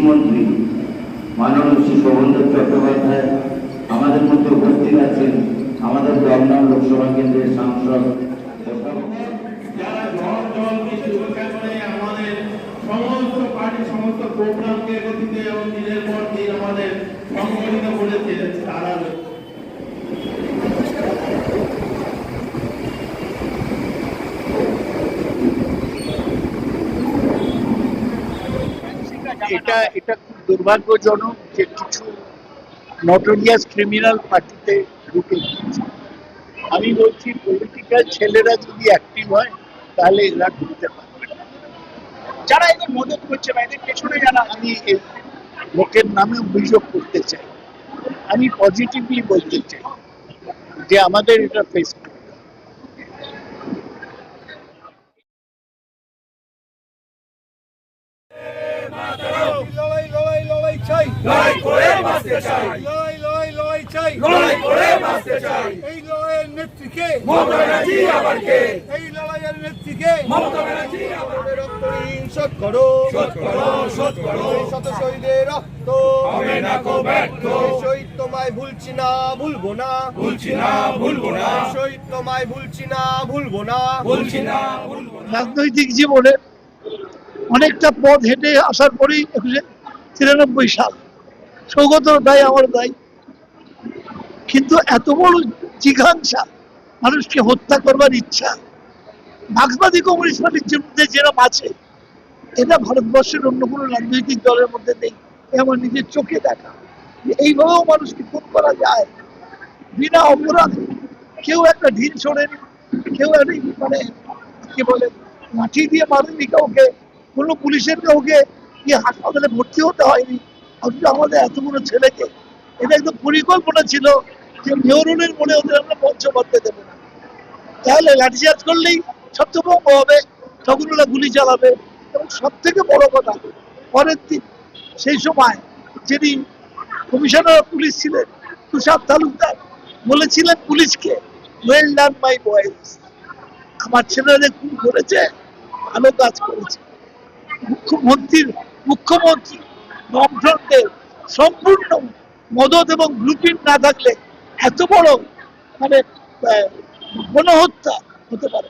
কৃষিমন্ত্রী মাননীয় শ্রী শোভনদেব চট্টোপাধ্যায় আমাদের মধ্যে উপস্থিত আছেন আমাদের দমদম লোকসভা কেন্দ্রের সাংসদ সমস্ত সমস্ত প্রোগ্রামকে গতিতে এবং দিনের পর দিন আমাদের সংগঠিত করেছে তারা এটা এটা খুব দুর্ভাগ্যজনক যে কিছু নটোরিয়াস ক্রিমিনাল পার্টিতে ঢুকে গিয়েছে আমি বলছি পলিটিক্যাল ছেলেরা যদি অ্যাক্টিভ হয়, তাহলে এরা ঢুকতে পারবে। যারা এদের মদত করছে বা এদের পেছনে যারা, আমি এই লোকের নামে অভিযোগ করতে চাই আমি পজিটিভলি বলতে চাই যে আমাদের এটা ফেস করতে হবে। লড়াই লড়াই লড়াই করে বাঁচতে চাই। লড়াই লড়াই লড়াই চাই। লড়াই করে বাঁচতে চাই। এই লড়াইয়ের নেত্রীকে। মমতা ব্যানার্জি আবার কে এই লড়াইয়ের নেত্রীকে। মমতা ব্যানার্জি আবার রক্তঋণ শোধ করো। শোধ করো, শোধ করো। শত শহীদের রক্ত। হবে না কো ব্যর্থ। শহীদ তোমায় ভুলছি না ভুলবো না। ভুলছি না ভুলবো না। এই শহীদ তোমায় ভুলছি না ভুলবো না। ভুলছি না ভুলবো না। রাজনৈতিক জীবনে অনেকটা পথ হেঁটে আসার পরেই একুশে তিরানব্বই সাল। সৌগতর দায় আমার দায় কিন্তু এত বড় জিঘাংসা মানুষকে হত্যা করবার ইচ্ছা মার্ক্সবাদী কমিউনিস্ট পার্টির মধ্যে যেরকম আছে, এটা ভারতবর্ষের অন্য কোনো রাজনৈতিক দলের মধ্যে নেই। আমার নিজের চোখে দেখা। এইভাবেও মানুষকে খুন করা যায়, বিনা অপরাধে। কেউ একটা ঢিল ছোড়েনি, কেউ একটা মানে কি বলে লাঠি দিয়ে মারেনি কাউকে, কোনো পুলিশের কাউকে গিয়ে হাসপাতালে ভর্তি হতে হয়নি। অথচ আমাদের এত বড় ছেলেকে, এটা একদম পরিকল্পনা ছিল যে মনে ওদের আমরা মঞ্চ করতে দেবো না। তাহলে লাঠিচার্জ করলেই ছত্রভঙ্গ হবে গুলি চালাবে। এবং সব থেকে বড় কথা, পরের দিন সেই সময় যিনি কমিশনার পুলিশ ছিলেন, তুষার তালুকদার, বলেছিলেন পুলিশকে ওয়েল ডান মাই বয়েজ আমার ছেলেরা খুন করেছে, ভালো কাজ করেছে। মুখ্যমন্ত্রীর মুখ্যমন্ত্রী বামফ্রন্টের সম্পূর্ণ মদত এবং ব্লুপ্রিন্ট না থাকলে এত বড় মানে গণহত্যা হতে পারে।